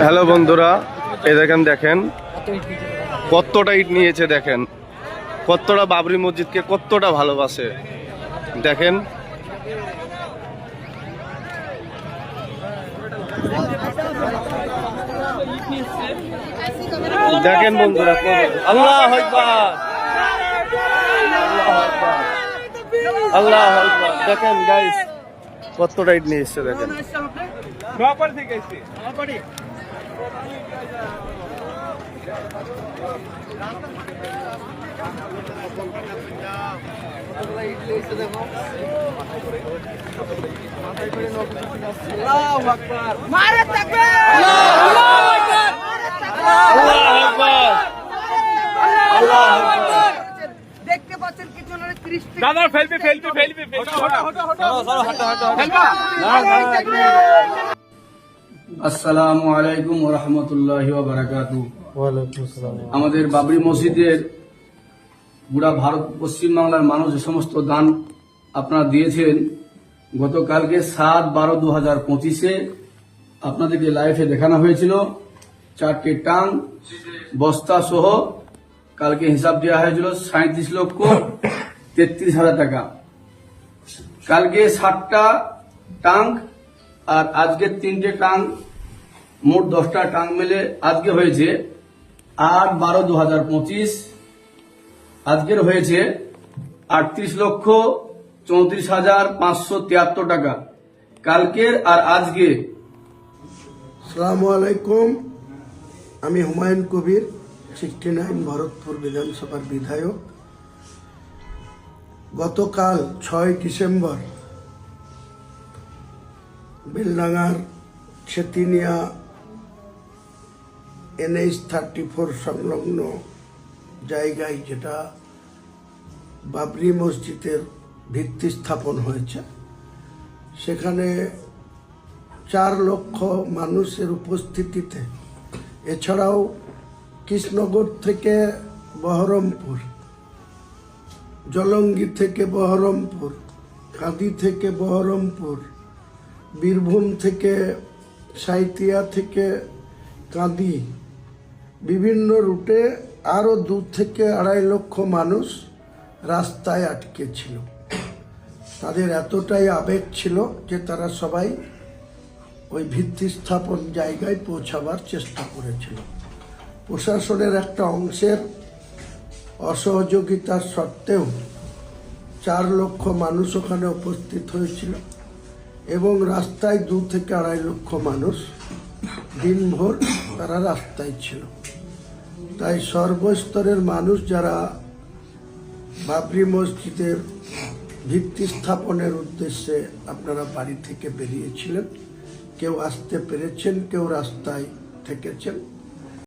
Hello বন্ধুরা, এই দেখেন দেখেন। কতটা ইট নিয়েছে, দেখেন। কতটা বাবরি মসজিদকে কতটা ভালোবাসে। দেখেন। দেখেন বন্ধুরা আল্লাহ আল্লাহ দেখেন গাইস কতটা ইট নিয়ে এসছে দেখেন। আল্লাহ আকবার আল্লাহ আকবার দেখতে পাচ্ছেন কিছু না ত্রিশটি দাদা ফেলবি ফেলবি ফেলবি। আসসালামু আলাইকুম রহমতুল্লাহ বারাকাতু। আমাদের বাবরি মসজিদের পুরা ভারত পশ্চিমবাংলার মানুষ যে সমস্ত দান আপনারা দিয়েছেন গতকালকে সাত বারো দু হাজার পঁচিশে আপনাদেরকে লাইভে দেখানো হয়েছিল। চারটে টাং বস্তা সহ কালকে হিসাব দেওয়া হয়েছিল সাঁত্রিশ লক্ষ তেত্রিশ হাজার টাকা। কালকে ষাটটা টাঙ্ক আর আজকে তিনটে টাং মোট দশটা টাং মেলে আজকে হয়েছে আট বারো দু হাজার পঁচিশ। আজকের হয়েছে আটত্রিশ লক্ষ চৌত্রিশ হাজার পাঁচশো তিয়াত্তর টাকা। কালকের আর আজকে। সালাম আলাইকুম। আমি হুমায়ুন কবির, সিক্সটি নাইন ভরতপুর বিধানসভার বিধায়ক। গতকাল ছয় ডিসেম্বর বেলডাঙ্গার ছেতিনিয়া এনএইচ থার্টি ফোর সংলগ্ন জায়গায় যেটা বাবরি মসজিদের ভিত্তি স্থাপন হয়েছে। সেখানে চার লক্ষ মানুষের উপস্থিতিতে, এছাড়াও কৃষ্ণগর থেকে বহরমপুর, জলঙ্গি থেকে বহরমপুর কাঁদি থেকে বহরমপুর, বীরভূম থেকে সাইতিয়া থেকে কাঁদি বিভিন্ন রুটে আরও দু থেকে আড়াই লক্ষ মানুষ রাস্তায় আটকে ছিল। তাদের এতটাই আবেগ ছিল যে তারা সবাই ওই ভিত্তি স্থাপন জায়গায় পৌঁছাবার চেষ্টা করেছিল। প্রশাসনের একটা অংশের অসহযোগিতার সত্ত্বেও চার লক্ষ মানুষ ওখানে উপস্থিত হয়েছিল এবং রাস্তায় দু থেকে আড়াই লক্ষ মানুষ দিনভর তারা রাস্তায় ছিল। তাই সর্বস্তরের মানুষ যারা বাবরি মসজিদের ভিত্তি স্থাপনের উদ্দেশ্যে আপনারা বাড়ি থেকে বেরিয়েছিলেন, কেউ আসতে পেরেছেন, কেউ রাস্তায় থেকেছেন।